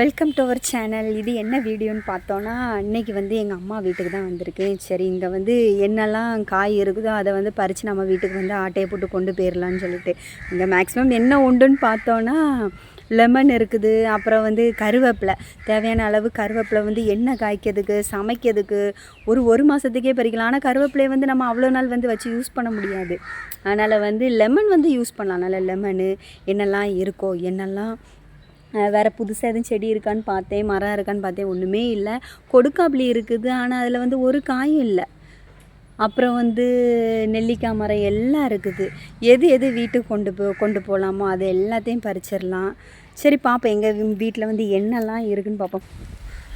Welcome to our channel இது என்ன வீடியோன்னு பார்த்தோன்னா இன்னைக்கு வந்து எங்கள் அம்மா வீட்டுக்கு தான் வந்திருக்கேன் சரி இங்கே வந்து என்னெல்லாம் காய் இருக்குதோ அதை வந்து பறித்து நம்ம வீட்டுக்கு வந்து ஆட்டையை போட்டு கொண்டு போயிடலான்னு சொல்லிட்டு. இங்கே மேக்ஸிமம் என்ன உண்டுன்னு பார்த்தோன்னா லெமன் இருக்குது. அப்புறம் வந்து கருவேப்பிலை. தேவையான அளவு கருவேப்பிலை வந்து எண்ணெய் காய்க்கிறதுக்கு சமைக்கிறதுக்கு ஒரு ஒரு மாதத்துக்கே பறிக்கலாம். ஆனால் கருவேப்பிலையை வந்து நம்ம அவ்வளோ நாள் வந்து வச்சு யூஸ் பண்ண முடியாது. அதனால் வந்து லெமன் வந்து யூஸ் பண்ணலாம். நல்ல லெமனு என்னெல்லாம் இருக்கோ என்னெல்லாம் வேறு புதுசாக எதுவும் செடி இருக்கான்னு பார்த்தேன் மரம் இருக்கான்னு பார்த்தேன் ஒன்றுமே இல்லை. கொடுக்காப்புளி இருக்குது ஆனால் அதில் வந்து ஒரு காயும் இல்லை. அப்புறம் வந்து நெல்லிக்காய் மரம் எல்லாம் இருக்குது. எது எது வீட்டுக்கு கொண்டு போ கொண்டு போகலாமோ அது எல்லாத்தையும் பறிச்சிடலாம். சரி பார்ப்போம் எங்கள் வீட்டில் வந்து என்னெல்லாம் இருக்குதுன்னு பார்ப்போம்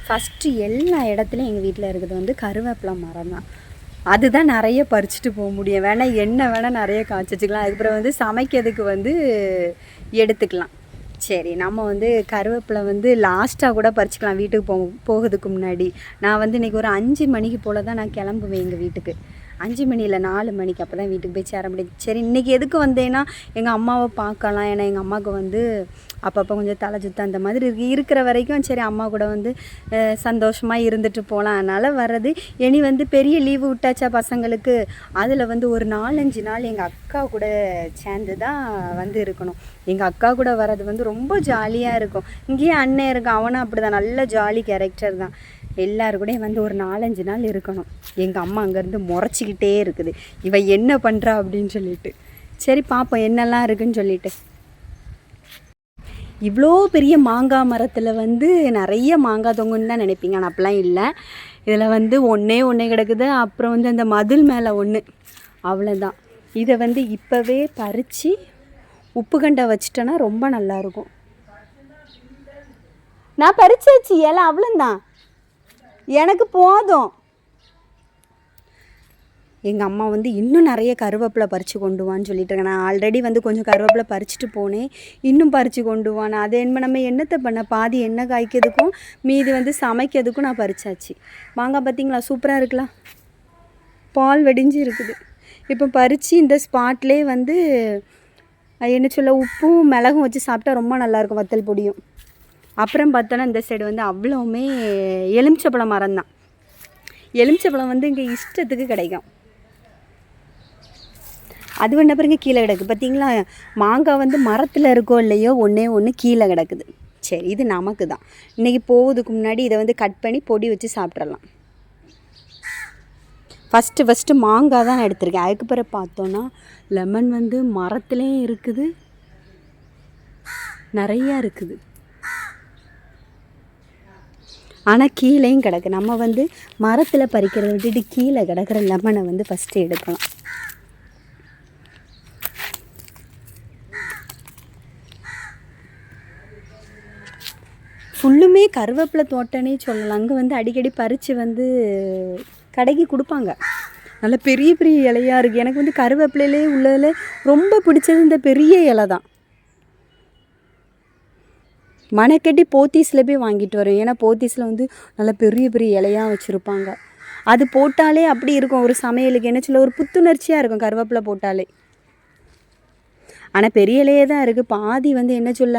ஃபஸ்ட்டு எல்லா இடத்துலையும் எங்கள் வீட்டில் இருக்கிறது வந்து கருவேப்பிலை மரம் தான். அதுதான் நிறைய பறிச்சுட்டு போக முடியும். வேணால் என்ன வேணால் நிறைய காய்ச்சி வச்சுக்கலாம். அதுக்கப்புறம் வந்து சமைக்கிறதுக்கு வந்து எடுத்துக்கலாம். சரி நம்ம வந்து கருவேப்பிலை வந்து லாஸ்ட்டாக கூட பறிச்சுக்கலாம் வீட்டுக்கு போ போகிறதுக்கு முன்னாடி. நான் வந்து இன்றைக்கி ஒரு அஞ்சு மணிக்கு போல் தான் நான் கிளம்புவேன் எங்கள் வீட்டுக்கு. அஞ்சு மணியில் நாலு மணிக்கு அப்போ தான் வீட்டுக்கு போய் சேர முடியும் சரி இன்றைக்கி எதுக்கு வந்தேன்னா எங்கள் அம்மாவை பார்க்கலாம். ஏன்னா எங்கள் அம்மாவுக்கு வந்து அப்பப்போ கொஞ்சம் தலை சுத்தம் அந்த மாதிரி இருக்கு. இருக்கிற வரைக்கும் சரி அம்மா கூட வந்து சந்தோஷமாக இருந்துட்டு போகலாம் அதனால் வர்றது. இனி வந்து பெரிய லீவு விட்டாச்சா பசங்களுக்கு? அதில் வந்து ஒரு நாலஞ்சு நாள் எங்கள் அக்கா கூட சேர்ந்து தான் வந்து இருக்கணும். எங்கள் அக்கா கூட வர்றது வந்து ரொம்ப ஜாலியாக இருக்கும். இங்கேயே அண்ணன் இருக்கும் அவனும் அப்படி தான் நல்ல ஜாலி கேரக்டர் தான். எல்லாரு கூட வந்து ஒரு நாலஞ்சு நாள் இருக்கணும். எங்கள் அம்மா அங்கேருந்து முறைச்சிக்கிட்டே இருக்குது. இவன் என்ன பண்ணுறா அப்படின்னு சொல்லிட்டு. சரி பார்ப்போம் என்னெல்லாம் இருக்குன்னு சொல்லிட்டு. இவ்வளோ பெரிய மாங்காய் மரத்தில் வந்து நிறைய மாங்காய் தொங்குன்னு தான் நினைப்பீங்க. ஆனால் அப்படிலாம் இல்லை. இதில் வந்து ஒன்றே ஒன்றே கிடக்குது. அப்புறம் வந்து அந்த மதில் மேலே ஒன்று அவ்வளோதான் இதை வந்து இப்போவே பறித்து உப்பு கண்டை வச்சிட்டோன்னா ரொம்ப நல்லாயிருக்கும் நான் பறிச்சாச்சு இலை அவ்வளோந்தான் எனக்கு போதும். எங்கள் அம்மா வந்து இன்னும் நிறைய கருவேப்பிலை பறித்து கொண்டு வான்னு சொல்லிட்டு இருக்கேன் நான் ஆல்ரெடி வந்து கொஞ்சம் கருவேப்பிலை பறிச்சுட்டு போனேன். இன்னும் பறித்து கொண்டு வான் அதை என்ன நம்ம என்னத்தை பண்ண? பாதி எண்ணெய் காய்க்கிறதுக்கும் மீதி வந்து சமைக்கிறதுக்கும் நான் பறிச்சாச்சு. மாங்காய் பார்த்தீங்களா சூப்பராக இருக்கலாம் பால் வெடிஞ்சு இருக்குது. இப்போ பறித்து இந்த ஸ்பாட்லேயே வந்து என்ன சொல்ல உப்பும் மிளகும் வச்சு சாப்பிட்டா ரொம்ப நல்லாயிருக்கும் வத்தல் பொடியும். அப்புறம் பார்த்தோன்னா இந்த சைடு வந்து அவ்வளோவுமே எலுமிச்சப்பழம் மரம் தான் எலுமிச்சப்பழம் வந்து இங்கே இஷ்டத்துக்கு கிடைக்கும். அது பண்ண பிறகு கீழே கிடக்கு. பார்த்தீங்களா மாங்காய் வந்து மரத்தில் இருக்கோ இல்லையோ ஒன்றே ஒன்று கீழே கிடக்குது. சரி இது நமக்கு தான் இன்றைக்கி போவதுக்கு முன்னாடி இதை வந்து கட் பண்ணி பொடி வச்சு சாப்பிட்றலாம் ஃபஸ்ட்டு ஃபஸ்ட்டு மாங்காய் தான் நான் எடுத்திருக்கேன். அதுக்கு பிறகு பார்த்தோன்னா லெமன் வந்து மரத்துலேயும் இருக்குது. நிறையா இருக்குது. ஆனால் கீழேயும் கிடக்கு. நம்ம வந்து மரத்தில் பறிக்கிறத விட்டுட்டு கீழே கிடக்கிற லெமனை வந்து ஃபஸ்ட்டு எடுக்கலாம் ஃபுல்லுமே கருவேப்பிலை தோட்டனே சொல்லலாம். அங்கே வந்து அடிக்கடி பறித்து வந்து கடைக்கு கொடுப்பாங்க. நல்ல பெரிய பெரிய இலையாக இருக்குது எனக்கு வந்து கருவேப்பிலையிலே உள்ளதில் ரொம்ப பிடிச்சது இந்த பெரிய இலை தான் மணக்கட்டி போத்தீஸில் போய் வாங்கிட்டு வரேன் ஏன்னா போத்தீஸில் வந்து நல்ல பெரிய பெரிய இலையாக வச்சுருப்பாங்க. அது போட்டாலே அப்படி இருக்கும். ஒரு சமையலுக்கு என்ன சொல்ல ஒரு புத்துணர்ச்சியாக இருக்கும் கருவேப்பிலை போட்டாலே. ஆனால் பெரிய இலையே தான் இருக்குது பாதி வந்து என்ன சொல்ல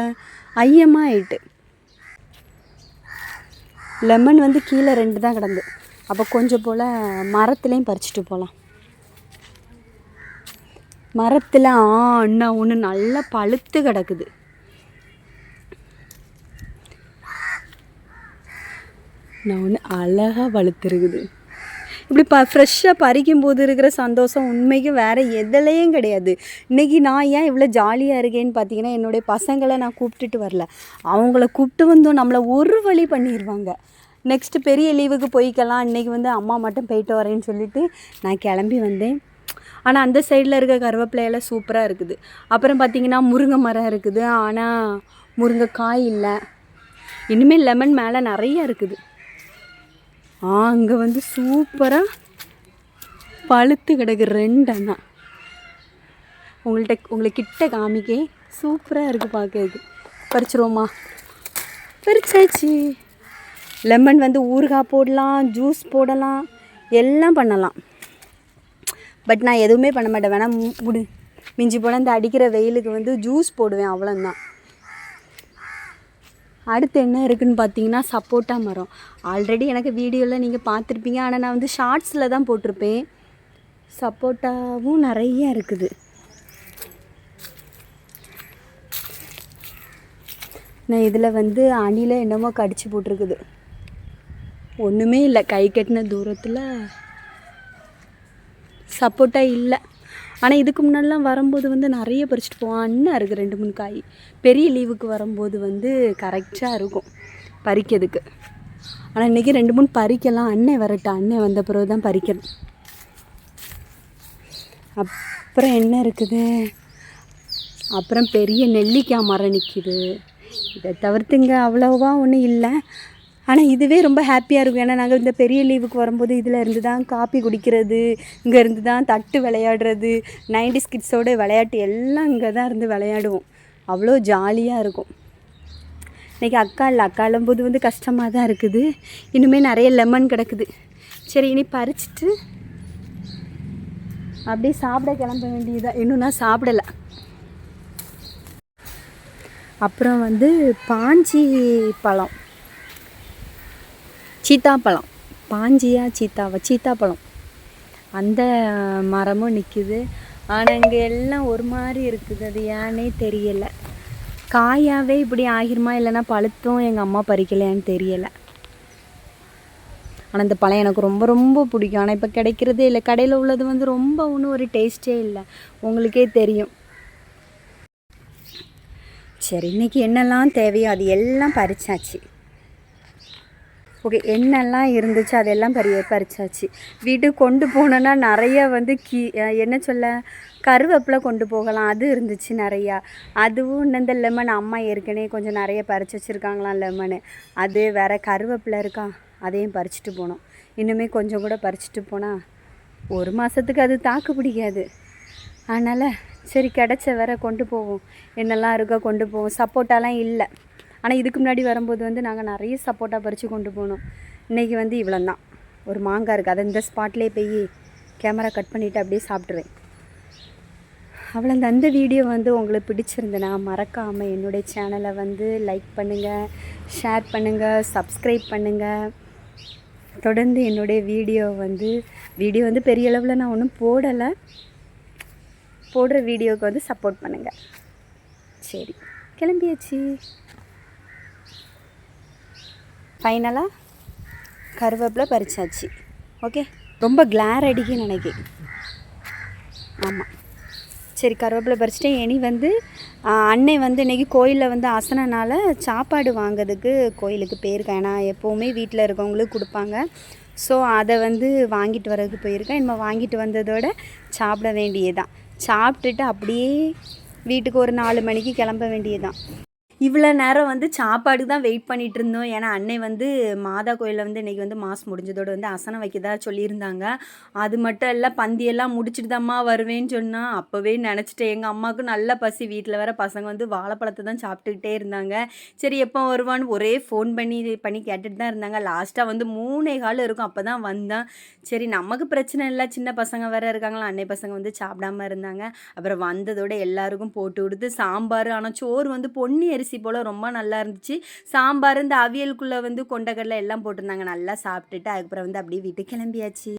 ஐயமாக ஆயிட்டு லெமன் வந்து கீழே ரெண்டு தான் கிடந்து. அப்போ கொஞ்சம் போல் மரத்துலேயும் பறிச்சுட்டு போகலாம் மரத்தில் ஆ அண்ணா ஒன்று நல்லா பழுத்து கிடக்குது. நான் ஒன்று அழகாக வளர்த்துருக்குது இப்படி ப ஃப்ரெஷ்ஷாக பறிக்கும் போது இருக்கிற சந்தோஷம் உண்மைக்கு வேறு எதுலேயும் கிடையாது. இன்றைக்கி நான் ஏன் இவ்வளோ ஜாலியாக இருக்கேன்னு பார்த்தீங்கன்னா என்னுடைய பசங்களை நான் கூப்பிட்டுட்டு வரல. அவங்கள கூப்பிட்டு வந்தோம் நம்மளை ஒரு வழி பண்ணிடுவாங்க நெக்ஸ்ட்டு பெரிய லீவுக்கு போய்க்கலாம். இன்றைக்கி வந்து அம்மா மட்டும் போயிட்டு வரேன்னு சொல்லிட்டு நான் கிளம்பி வந்தேன். ஆனால் அந்த சைடில் இருக்க கருவேப்பிலையெல்லாம் சூப்பராக இருக்குது. அப்புறம் பார்த்திங்கன்னா முருங்கை மரம் இருக்குது. ஆனால் முருங்கைக்காய் இல்லை. இனிமேல் லெமன் மேலே நிறைய இருக்குது. அங்கே வந்து சூப்பராக பழுத்து கிடக்கு ரெண்டு அண்ணா. உங்கள்கிட்ட உங்களை கிட்ட காமிக்க. சூப்பராக இருக்குது பார்க்கறது பறிச்சிருவோமா? பறிச்சாச்சு. லெமன் வந்து ஊறுகாய் போடலாம் ஜூஸ் போடலாம் எல்லாம் பண்ணலாம். பட் நான் எதுவுமே பண்ண மாட்டேன். வேணால் முடி. மிஞ்சி போனால் இந்த அடிக்கிற வெயிலுக்கு வந்து ஜூஸ் போடுவேன் அவ்வளோந்தான் அடுத்து என்ன இருக்குதுன்னு பார்த்தீங்கன்னா சப்போட்டா மரம். ஆல்ரெடி எனக்கு வீடியோவில் நீங்கள் பார்த்துருப்பீங்க. ஆனால் நான் வந்து ஷார்ட்ஸில் தான் போட்டிருப்பேன். சப்போட்டாவும் நிறைய இருக்குது. நான் இதில் வந்து அணில என்னமோ கடிச்சு போட்டிருக்குது. ஒன்றுமே இல்லை. கை கட்டின தூரத்தில் சப்போட்டா இல்லை. ஆனால் இதுக்கு முன்னாடிலாம் வரும்போது வந்து நிறைய பறிச்சுட்டு போவான். அண்ணன் இருக்குது ரெண்டு மூணு காய். பெரிய லீவுக்கு வரும்போது வந்து கரெக்டாக இருக்கும் பறிக்கிறதுக்கு. ஆனால் இன்றைக்கி ரெண்டு மூணு பறிக்கலாம். அண்ணன் வரட்டும். அண்ணன் வந்த பிறகு தான் பறிக்கணும். அப்புறம் என்ன இருக்குது? அப்புறம் பெரிய நெல்லிக்காய் மரம் நிற்கிது இதை தவிர்த்துங்க. அவ்வளோவா ஒன்றும் இல்லை. ஆனால் இதுவே ரொம்ப ஹாப்பியாக இருக்கும். ஏன்னா நாங்கள் இந்த பெரிய லீவுக்கு வரும்போது இதில் இருந்து தான் காப்பி குடிக்கிறது இங்கேருந்து தான் தட்டு விளையாடுறது நைன்டி கிட்ஸோட விளையாட்டு எல்லாம் இங்கே தான் இருந்து விளையாடுவோம். அவ்வளோ ஜாலியாக இருக்கும். இன்றைக்கி அக்கா இல்லை அக்கா போது வந்து கஷ்டமாக தான் இருக்குது. இன்னுமே நிறைய லெமன் கிடக்குது. சரி இனி பறிச்சிட்டு அப்படியே சாப்பிட கிளம்ப வேண்டியதாக இன்னும் நான் சாப்பிடலை. அப்புறம் வந்து பாஞ்சி பழம். சீத்தாப்பழம். பாஞ்சியா சீத்தாவா சீத்தாப்பழம். அந்த மரமும் நிற்கிது ஆனால் இங்கே எல்லாம் ஒரு மாதிரி இருக்குது. அது ஏன்னே தெரியலை. காயாகவே இப்படி ஆகிருமா? இல்லைன்னா பழுத்தும் எங்கள் அம்மா பறிக்கலையான்னு தெரியலை. ஆனால் இந்த பழம் எனக்கு ரொம்ப ரொம்ப பிடிக்கும். ஆனால் இப்போ கிடைக்கிறதே இல்லை. கடையில் உள்ளது வந்து ரொம்ப ஒன்றும் ஒரு டேஸ்ட்டே இல்லை. உங்களுக்கே தெரியும். சரி இன்றைக்கி என்னெல்லாம் தேவையோ அது எல்லாம் பறிச்சாச்சு. ஓகே என்னெல்லாம் இருந்துச்சு? அதெல்லாம் பறி பறிச்சாச்சு. வீட்டுக்கு கொண்டு போனோன்னா நிறைய வந்து கீ என்ன சொல்ல? கருவேப்பிலை கொண்டு போகலாம். அது இருந்துச்சு நிறையா. அதுவும் இந்த லெமன் அம்மா ஏற்கனவே கொஞ்சம் நிறைய பறிச்சு வச்சுருக்காங்களாம் லெமனு. அது வேறு கருவேப்பிலை இருக்கா? அதையும் பறிச்சுட்டு போனோம். இன்னுமே கொஞ்சம் கூட பறிச்சுட்டு போனால் ஒரு மாதத்துக்கு அது தாக்கு பிடிக்காது. அதனால் சரி கிடச்ச வேற கொண்டு போவோம். என்னெல்லாம் இருக்கோ கொண்டு போவோம். சப்போட்டாலாம் இல்லை. ஆனால் இதுக்கு முன்னாடி வரும்போது வந்து நாங்கள் நிறைய சப்போட்டா பறித்து கொண்டு போனோம். இன்றைக்கி வந்து இவ்வளோ தான் ஒரு மாங்காய் இருக்குது அதை இந்த ஸ்பாட்லேயே போய் கேமரா கட் பண்ணிவிட்டு அப்படியே சாப்பிட்ருவேன் அவ்வளோ அந்த வீடியோ வந்து உங்களுக்கு பிடிச்சிருந்தேன்னா மறக்காமல் என்னுடைய சேனலை வந்து லைக் பண்ணுங்கள் ஷேர் பண்ணுங்கள் சப்ஸ்கிரைப் பண்ணுங்கள் தொடர்ந்து என்னுடைய வீடியோ வந்து வீடியோ வந்து பெரிய அளவில் நான் ஒன்றும் போடலை. போடுற வீடியோவுக்கு வந்து சப்போர்ட் பண்ணுங்கள் சரி கிளம்பியாச்சு. ஃபைனலாக கருவேப்பிலை பறிச்சாச்சு. ஓகே ரொம்ப கிளார் அடிக்க நினைக்கிறேன். ஆமாம் சரி கருவேப்பிலை பறிச்சிட்டு இனி வந்து அன்னை வந்து இன்றைக்கி கோயிலில் வந்து அசனனால் சாப்பாடு வாங்கிறதுக்கு கோயிலுக்கு போயிருக்கேன் ஏன்னா எப்போவுமே வீட்டில் இருக்கவங்களுக்கு கொடுப்பாங்க. ஸோ அதை வந்து வாங்கிட்டு வர்றதுக்கு போயிருக்கேன் இனிமேல் வாங்கிட்டு வந்ததோட சாப்பிட வேண்டியதான் சாப்பிட்டுட்டு அப்படியே வீட்டுக்கு ஒரு நாலு மணிக்கு கிளம்ப வேண்டியதுதான். இவ்வளோ நேரம் வந்து சாப்பாடு தான் வெயிட் பண்ணிகிட்டு இருந்தோம். ஏன்னா அன்னை வந்து மாதா கோயிலில் வந்து இன்றைக்கி வந்து மாஸ் முடிஞ்சதோடு வந்து அசனம் வைக்கதா சொல்லியிருந்தாங்க. அது மட்டும் இல்லை பந்தியெல்லாம் முடிச்சுட்டு தான்மா வருவேன்னு சொன்னால் அப்போவே நினச்சிட்டேன். எங்கள் அம்மாவுக்கு நல்ல பசி. வீட்டில் வர பசங்க வந்து வாழைப்பழத்தை தான் சாப்பிட்டுக்கிட்டே இருந்தாங்க. சரி எப்போ வருவான்னு ஒரே ஃபோன் பண்ணி பண்ணி கேட்டுட்டு தான் இருந்தாங்க. லாஸ்ட்டாக வந்து மூணே கால் இருக்கும். அப்போ தான் வந்தேன். சரி நமக்கு பிரச்சனை இல்லை. சின்ன பசங்க வேறு இருக்காங்களா? அன்னை பசங்க வந்து சாப்பிடாம இருந்தாங்க. அப்புறம் வந்ததோட எல்லாருக்கும் போட்டு கொடுத்து சாம்பார் ஆனால் சோறு வந்து பொன்னி அரிசி அரிசி போல் ரொம்ப நல்லா இருந்துச்சு. சாம்பார் இந்த அவியலுக்குள்ளே வந்து கொண்டக்கடலை எல்லாம் போட்டிருந்தாங்க. நல்லா சாப்பிட்டுட்டு அதுக்கப்புறம் வந்து அப்படியே வீட்டுக்கு கிளம்பியாச்சு.